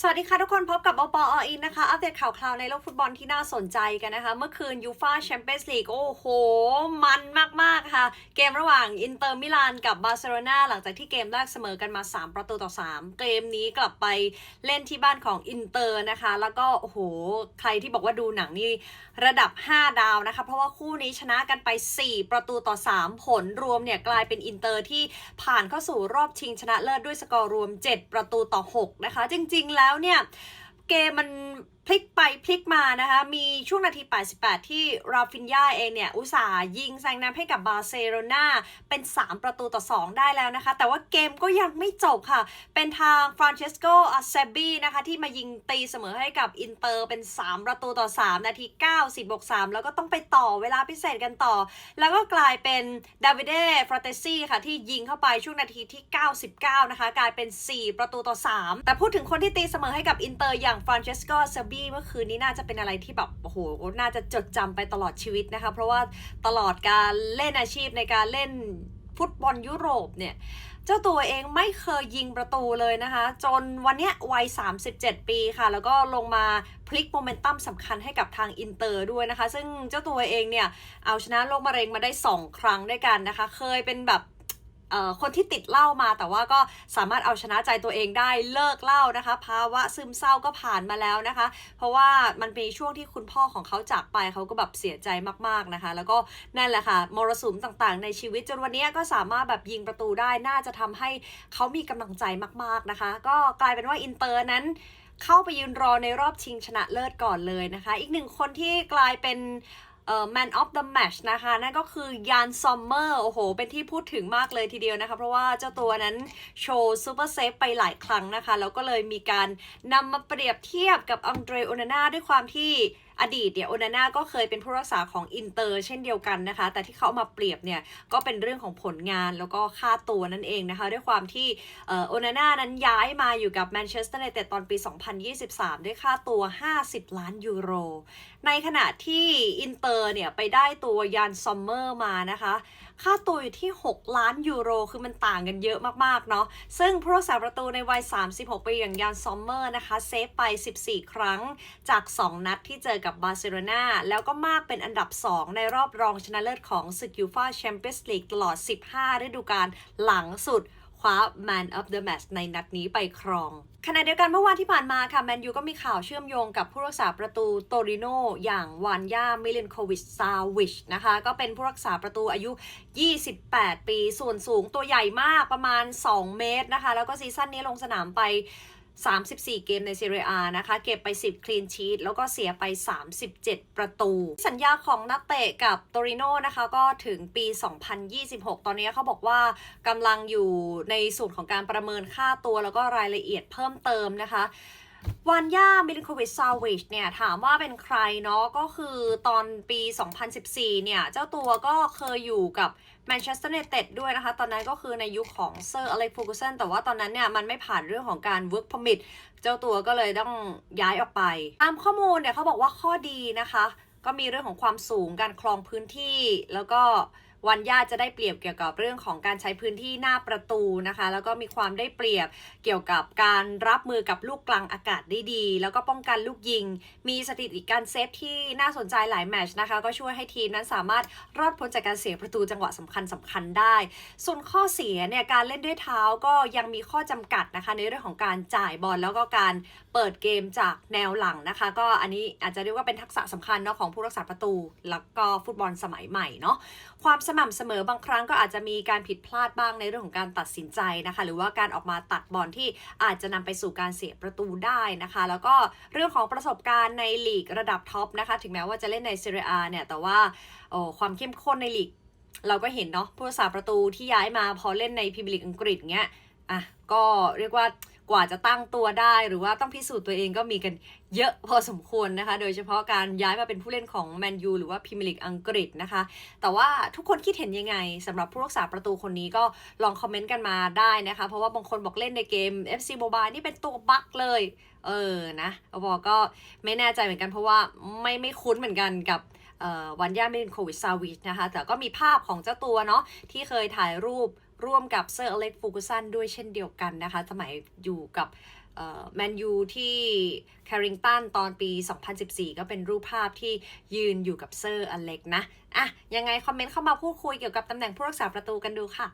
สวัสดีค่ะทุกคนพบกับอปออินนะคะ อัปเดตข่าวคราวในโลกฟุตบอลที่น่าสนใจกันนะคะ เมื่อคืนยูฟาแชมเปี้ยนส์ลีกโอ้โห มันมาก ๆ ค่ะ เกมระหว่างอินเตอร์มิลานกับบาร์เซโลนาหลังจากที่เกมแรกเสมอกันมา 3 ประตูต่อ 3 เกมนี้กลับไปเล่นที่บ้านของอินเตอร์นะคะ แล้วก็โอ้โห ใครที่บอกว่าดูหนังนี่ระดับ 5 ดาวนะคะ เพราะว่าคู่นี้ชนะกันไป 4 ประตูต่อ 3 ผลรวมเนี่ยกลายเป็นอินเตอร์ที่ผ่านเข้าสู่รอบชิงชนะเลิศด้วยสกอร์รวม 7 ประตูต่อ 6 นะคะ จริง ๆ แล้วแล้วเนี่ยเกมมัน พลิกไปพลิกมานะคะ มีช่วงนาที 88 ที่ราฟินยาเองเนี่ย อุตส่าห์ยิงแซงนำให้กับบาร์เซโลนาเป็น 3 ประตูต่อ 2 ได้แล้วนะคะ แต่ว่าเกมก็ยังไม่จบค่ะ เป็นทางฟรานเชสโกอาเซบีนะคะ ที่มายิงตีเสมอให้กับอินเตอร์เป็น 3 ประตูต่อ 3 นาที 90บวก3แล้วก็ต้องไปต่อเวลาพิเศษกันต่อ แล้วก็กลายเป็นดาวิเดฟราเตซี่ค่ะ ที่ยิงเข้าไปช่วงนาทีที่ 99 นะคะ กลายเป็น 4 ประตูต่อ 3 แต่พูดถึงคนที่ตีเสมอให้กับอินเตอร์อย่างฟรานเชสโกเซบีเมื่อคืนนี้น่าจะเป็นอะไรที่แบบโอ้โหน่าจะจดจำไปตลอดชีวิตนะคะ เพราะว่าตลอดการเล่นอาชีพในการเล่นฟุตบอลยุโรปเนี่ยเจ้าตัวเองไม่เคยยิงประตูเลยนะคะ จนวันเนี้ยวัย 37 ปีค่ะ แล้วก็ลงมาพลิกโมเมนตัมสำคัญให้กับทางอินเตอร์ด้วยนะคะ ซึ่งเจ้าตัวเองเนี่ย เอาชนะโรคมะเร็งมาได้ 2 ครั้งด้วยกันนะคะ เคยเป็นแบบ คนที่ติดเหล้ามาแต่ว่าก็สามารถเอาชนะใจตัวเองได้เลิกเหล้านะคะภาวะซึมเศร้าก็ผ่านมาแล้วนะคะ เพราะว่ามันเป็นช่วงที่คุณพ่อของเขาจากไปเขาก็แบบเสียใจมากๆนะคะ แล้วก็นั่นแหละค่ะมรสุมต่างๆ ในชีวิตจนวันนี้ก็สามารถแบบยิงประตูได้น่าจะทำให้เขามีกำลังใจมากๆนะคะ ก็กลายเป็นว่าอินเตอร์นั้นเข้าไปยืนรอในรอบชิงชนะเลิศก่อนเลยนะคะ อีกหนึ่งคนที่กลายเป็น เอ่อ man of the match นะคะ นั่นก็คือยานซอมเมอร์โอ้โห เป็นที่พูดถึงมากเลยทีเดียวนะคะ เพราะว่าเจ้าตัวนั้นโชว์ซูเปอร์เซฟไปหลายครั้งนะคะ แล้วก็เลยมีการนำมาเปรียบเทียบกับอังเดรโอนาน่าด้วยความที่ อดีตเนี่ยโอนาน่าก็เคยเป็นผู้รักษาของอินเตอร์เช่นเดียวกันนะคะ แต่ที่เขามาเปรียบเนี่ยก็เป็นเรื่องของผลงานแล้วก็ค่าตัวนั่นเองนะคะ ด้วยความที่โอนาน่านั้นย้ายมาอยู่กับแมนเชสเตอร์ในแต่ตอนปี 2023 ด้วยค่าตัว 50 ล้านยูโร ในขณะที่อินเตอร์เนี่ยไปได้ตัวยานซอมเมอร์มานะคะ ค่าตัวอยู่ที่ 6 ล้านยูโร คือมันต่างกันเยอะมากๆเนาะ ซึ่งผู้รักษาประตูในวัย 36 ปีอย่างยานซอมเมอร์นะคะเซฟไป 14 ครั้งจาก 2 นัดที่เจอกับบาร์เซโลนาแล้วก็มากเป็นอันดับ 2 ในรอบรองชนะเลิศของศึกยูฟาแชมเปี้ยนส์ลีกตลอด 15 ฤดูกาลหลังสุด ว้า Man of the Match ในนัดนี้ไปครองขณะเดียวกันเมื่อวานที่ผ่านมาค่ะแมนยูก็มีข่าวเชื่อมโยงกับผู้รักษาประตูโตริโนอย่างวานยามิลินโควิชซาวิชนะคะ ก็เป็นผู้รักษาประตูอายุ 28 ปี ส่วนสูงตัวใหญ่มากประมาณ 2 เมตรนะคะ แล้วก็ซีซั่นนี้ลงสนามไป 34 เกมในซีเรียนะคะ เก็บไป 10 คลีนชีตแล้วก็เสียไป 37 ประตู สัญญาของนักเตะกับโตริโนนะคะ ก็ถึงปี 2026 ตอนนี้เขาบอกว่ากำลังอยู่ในส่วนของการประเมินค่าตัวแล้วก็รายละเอียดเพิ่มเติมนะคะ วานย่ามิลินโควิชซาวิชเนี่ยถามว่าเป็นใครเนาะก็คือตอนปี 2014 เนี่ย เจ้าตัวก็เคยอยู่กับแมนเชสเตอร์ u นเต็ดด้วยนะคะ ตอนนั้นก็คือในยุคของเซอร์อเล็กฟูกุสันแต่ว่าตอนนั้นเนี่ย มันไม่ผ่านเรื่องของการ work permit เจ้าตัวก็เลยต้องย้ายออกไป ตามข้อมูลเนี่ยเขาบอกว่าข้อดีนะคะ ก็มีเรื่องของความสูงการครองพื้นที่แล้วก็ วันย่าจะได้เปรียบเกี่ยวกับเรื่องของการใช้พื้นที่หน้าประตูนะคะ แล้วก็มีความได้เปรียบเกี่ยวกับการรับมือกับลูกกลางอากาศได้ดี แล้วก็ป้องกันลูกยิง มีสถิติการเซฟที่น่าสนใจหลายแมชนะคะ ก็ช่วยให้ทีมนั้นสามารถรอดพ้นจากการเสียประตูจังหวะสำคัญสำคัญได้ ส่วนข้อเสียเนี่ยการเล่นด้วยเท้าก็ยังมีข้อจำกัดนะคะ ในเรื่องของการจ่ายบอลแล้วก็การเปิดเกมจากแนวหลังนะคะ ก็อันนี้อาจจะเรียกว่าเป็นทักษะสำคัญเนาะของผู้รักษาประตู แล้วก็ฟุตบอลสมัยใหม่เนาะความสม่ำเสมอบางครั้งก็อาจจะมีการผิดพลาดบ้างในเรื่องของการตัดสินใจนะคะ หรือว่าการออกมาตัดบอลที่อาจจะนำไปสู่การเสียประตูได้นะคะ แล้วก็เรื่องของประสบการณ์ในลีกระดับท็อปนะคะ ถึงแม้ว่าจะเล่นในซีเรียเนี่ยแต่ว่าโอ้ความเข้มข้นในลีกเราก็เห็นเนาะผู้รักษาประตูที่ย้ายมาพอเล่นในพรีเมียร์ลีกอังกฤษเงี้ยอะก็เรียกว่า กว่าจะตั้งตัวได้ หรือว่าต้องพิสูจน์ตัวเองก็มีกันเยอะพอสมควรนะคะ โดยเฉพาะการย้ายมาเป็นผู้เล่นของแมนยูหรือว่าพรีเมียร์ลีกอังกฤษนะคะ แต่ว่าทุกคนคิดเห็นยังไงสำหรับผู้รักษาประตูคนนี้ก็ลองคอมเมนต์กันมาได้นะคะ เพราะว่าบางคนบอกเล่นในเกม FC Mobile นี่เป็นตัวบั๊กเลย เออนะบอกก็ไม่แน่ใจเหมือนกันเพราะว่าไม่ไม่คุ้นเหมือนกันกับเอ่อวันย่ามินโควิชซาวิชนะคะ แต่ก็มีภาพของเจ้าตัวเนาะที่เคยถ่ายรูป ร่วมกับเซอร์อเล็กฟูกุสันด้วยเช่นเดียวกันนะคะ สมัยอยู่กับแมนยูที่แคริงตันตอนปี 2014 ก็เป็นรูปภาพที่ยืนอยู่กับเซอร์อเล็กนะ อะ ยังไงคอมเมนต์เข้ามาพูดคุยเกี่ยวกับตำแหน่งผู้รักษาประตูกันดูค่ะ